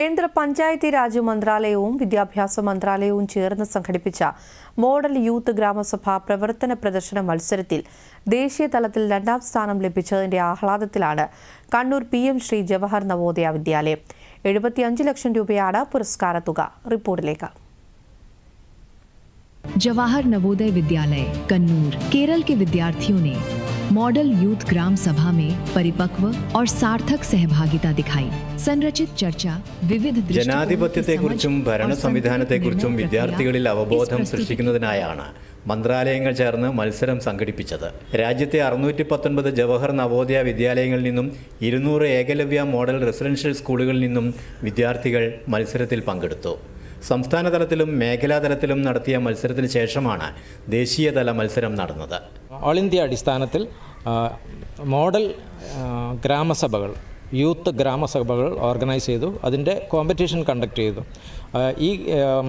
കേന്ദ്ര പഞ്ചായത്തി രാജ് മന്ത്രാലയവും വിദ്യാഭ്യാസ മന്ത്രാലയവും ചേർന്ന് സംഘടിപ്പിച്ച മോഡൽ യൂത്ത് ഗ്രാമസഭ പ്രവർത്തന പ്രദർശന മത്സരത്തിൽ ദേശീയ തലത്തിൽ രണ്ടാം സ്ഥാനം ലഭിച്ചതിന്റെ ആഹ്ലാദത്തിലാണ് കണ്ണൂർ പി എം ശ്രീ ജവഹർ നവോദയ വിദ്യാലയം എഴുപത്തിയഞ്ച് ലക്ഷം രൂപയാണ് പുരസ്കാര തുക റിപ്പോർട്ടിലേക്ക് जवाहर नवोदय विद्यालय कन्नूर केरल के विद्यार्थियों ने मॉडल यूथ ग्राम सभा में परिपक्व और सार्थक सहभागिता दिखाई संरचित चर्चा विविध दृष्टिकोणों की ജനാധിപത്യത്തെക്കുറിച്ചും समझ ഭരണ और संतुलित സംവിധാനത്തെക്കുറിച്ചും निर्णय വിദ്യാർത്ഥികളിൽ प्रक्रिया അവബോധം इस प्रस्तुति സൃഷ്ടിക്കുന്നതിനായാണ് മന്ത്രാലയങ്ങൾ ചേർന്ന് മത്സരം സംഘടിപ്പിച്ചത് രാജ്യത്തെ അറുന്നൂറ്റി പത്തൊൻപത് ജവഹർ നവോദയ വിദ്യാലയങ്ങളിൽ നിന്നും ഇരുന്നൂറ് ഏകലവ്യ മോഡൽ റെസിഡൻഷ്യൽ സ്കൂളുകളിൽ നിന്നും വിദ്യാർത്ഥികൾ മത്സരത്തിൽ പങ്കെടുത്തു സംസ്ഥാന തലത്തിലും മേഖലാ തലത്തിലും നടത്തിയ മത്സരത്തിന് ശേഷമാണ് ദേശീയതല മത്സരം നടന്നത്. ഓൾ ഇന്ത്യ അടിസ്ഥാനത്തിൽ മോഡൽ ഗ്രാമസഭകൾ യൂത്ത് ഗ്രാമസഭകൾ ഓർഗനൈസ് ചെയ്തു. അതിന്റെ കോമ്പറ്റീഷൻ കണ്ടക്ട് ചെയ്തു. ഈ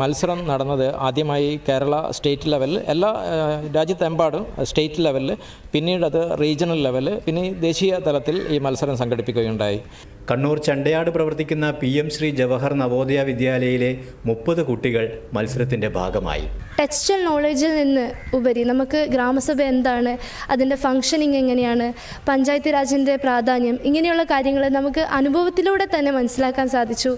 മത്സരം നടന്നത് ആദ്യമായി കേരള സ്റ്റേറ്റ് ലെവലിൽ എല്ലാ രാജ്യത്തെമ്പാടും സ്റ്റേറ്റ് ലെവലിൽ പിന്നീട് അത് റീജിയണൽ ലെവലിൽ പിന്നെ ദേശീയ തലത്തിൽ ഈ മത്സരം സംഘടിപ്പിക്കുകയുണ്ടായി. കണ്ണൂർ ചണ്ടയാട് പ്രവർത്തിക്കുന്ന പി എം ശ്രീ ജവഹർ നവോദയ വിദ്യാലയയിലെ മുപ്പത് കുട്ടികൾ മത്സരത്തിന്റെ ഭാഗമായി. ടെക്സ്റ്റൽ നോളജിൽ നിന്ന് ഉപരി നമുക്ക് ഗ്രാമസഭ എന്താണ് അതിന്റെ ഫങ്ഷനിങ് എങ്ങനെയാണ് പഞ്ചായത്ത് രാജിന്റെ പ്രാധാന്യം ഇങ്ങനെയുള്ള കാര്യങ്ങൾ നമുക്ക് അനുഭവത്തിലൂടെ തന്നെ മനസ്സിലാക്കാൻ സാധിച്ചു.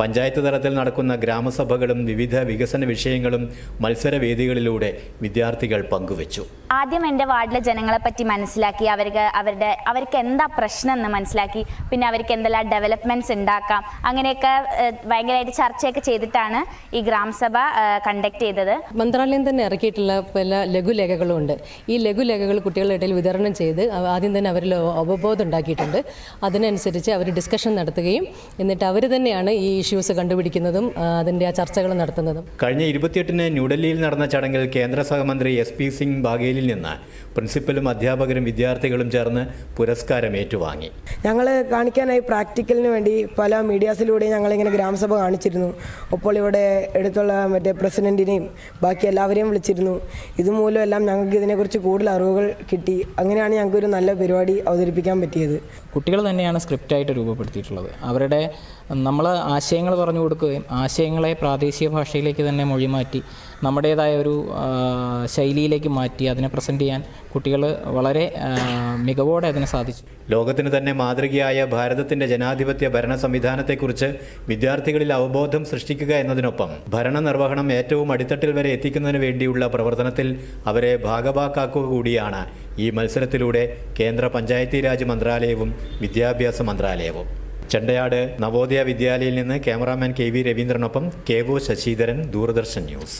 പഞ്ചായത്ത് തലത്തിൽ നടക്കുന്ന ഗ്രാമസഭകളും വിവിധ വികസന വിഷയങ്ങളും മത്സരവേദികളിലൂടെ വിദ്യാർത്ഥികൾ പങ്കുവച്ചു. ആദ്യം എന്റെ വാർഡിലെ ജനങ്ങളെ പറ്റി മനസ്സിലാക്കി അവർക്ക് അവരുടെ അവർക്ക് എന്താ പ്രശ്നം എന്ന് മനസ്സിലാക്കി പിന്നെ അവർക്ക് എന്തെല്ലാം ഡെവലപ്മെന്റ്സ് ഉണ്ടാക്കാം അങ്ങനെയൊക്കെ ഭയങ്കരമായിട്ട് ചർച്ചയൊക്കെ ചെയ്തിട്ടാണ് ഈ ഗ്രാമസഭ കണ്ടക്ട് ചെയ്തത്. മന്ത്രാലയം തന്നെ ഇറക്കിയിട്ടുള്ള പല ലഘുലേഖകളും ഉണ്ട്. ഈ ലഘുലേഖകൾ കുട്ടികളുടെ ഇടയിൽ വിതരണം ചെയ്ത് ആദ്യം തന്നെ അവരിൽ അവബോധം ഉണ്ടാക്കിയിട്ടുണ്ട്. അതിനനുസരിച്ച് അവർ ഡിസ്കഷൻ നടത്തുകയും എന്നിട്ട് അവർ തന്നെയാണ് ഈ ഇഷ്യൂസ് കണ്ടുപിടിക്കുന്നതും അതിന്റെ ആ ചർച്ചകൾ നടത്തുന്നതും. കഴിഞ്ഞ ഇരുപത്തിയെട്ടിന് ന്യൂഡൽഹിയിൽ നടന്ന ചടങ്ങിൽ കേന്ദ്ര സഹമന്ത്രി എസ് പി സിംഗ് ബാഗേലിൽ നിന്ന് പ്രിൻസിപ്പലും അധ്യാപകരും വിദ്യാർത്ഥികളും ചേർന്ന് പുരസ്കാരം ഏറ്റുവാങ്ങി. ഞങ്ങൾ കാണിക്കാനായി പ്രാക്ടിക്കലിന് വേണ്ടി പല മീഡിയാസിലൂടെ ഞങ്ങളിങ്ങനെ ഗ്രാമസഭ കാണിച്ചിരുന്നു. അപ്പോൾ ഇവിടെ അടുത്തുള്ള മറ്റേ പ്രസിഡന്റിനെയും ബാക്കി എല്ലാവരെയും വിളിച്ചിരുന്നു. ഇതുമൂലം എല്ലാം ഞങ്ങൾക്ക് ഇതിനെക്കുറിച്ച് കൂടുതൽ അറിവുകൾ കിട്ടി. അങ്ങനെയാണ് ഞങ്ങൾക്കൊരു നല്ല പരിപാടി അവതരിപ്പിക്കാൻ പറ്റിയത്. കുട്ടികൾ തന്നെയാണ് സ്ക്രിപ്റ്റായിട്ട് രൂപപ്പെടുത്തിയിട്ടുള്ളത്. അവരുടെ നമ്മൾ ആശയങ്ങൾ പറഞ്ഞു കൊടുക്കുകയും ആശയങ്ങളെ പ്രാദേശിക ഭാഷയിലേക്ക് തന്നെ മൊഴിമാറ്റി നമ്മുടേതായ ഒരു ശൈലിയിലേക്ക് മാറ്റി അതിനെ പ്രസന്റ് ചെയ്യാൻ കുട്ടികൾ വളരെ മികവോടെ അതിനെ സാധിച്ചു. ലോകത്തിന് തന്നെ മാതൃകയായ ഭാരതത്തിന്റെ ജനാധിപത്യ ഭരണ സംവിധാനത്തെക്കുറിച്ച് വിദ്യാർത്ഥികളിൽ അവബോധം സൃഷ്ടിക്കുക എന്നതിനൊപ്പം ഭരണ നിർവഹണം ഏറ്റവും അടിത്തട്ടിൽ വരെ എത്തിക്കുന്നതിന് വേണ്ടിയുള്ള പ്രവർത്തനത്തിൽ അവരെ ഭാഗഭാക്കാക്കുക കൂടിയാണ് ഈ മത്സരത്തിലൂടെ കേന്ദ്ര പഞ്ചായത്തി രാജ് മന്ത്രാലയവും വിദ്യാഭ്യാസ മന്ത്രാലയവും. ചെണ്ടയാട് നവോദയ വിദ്യാലയയിൽ നിന്ന് cameraman K V രവീന്ദ്രനൊപ്പം K O Sasidharan Doordarshan news.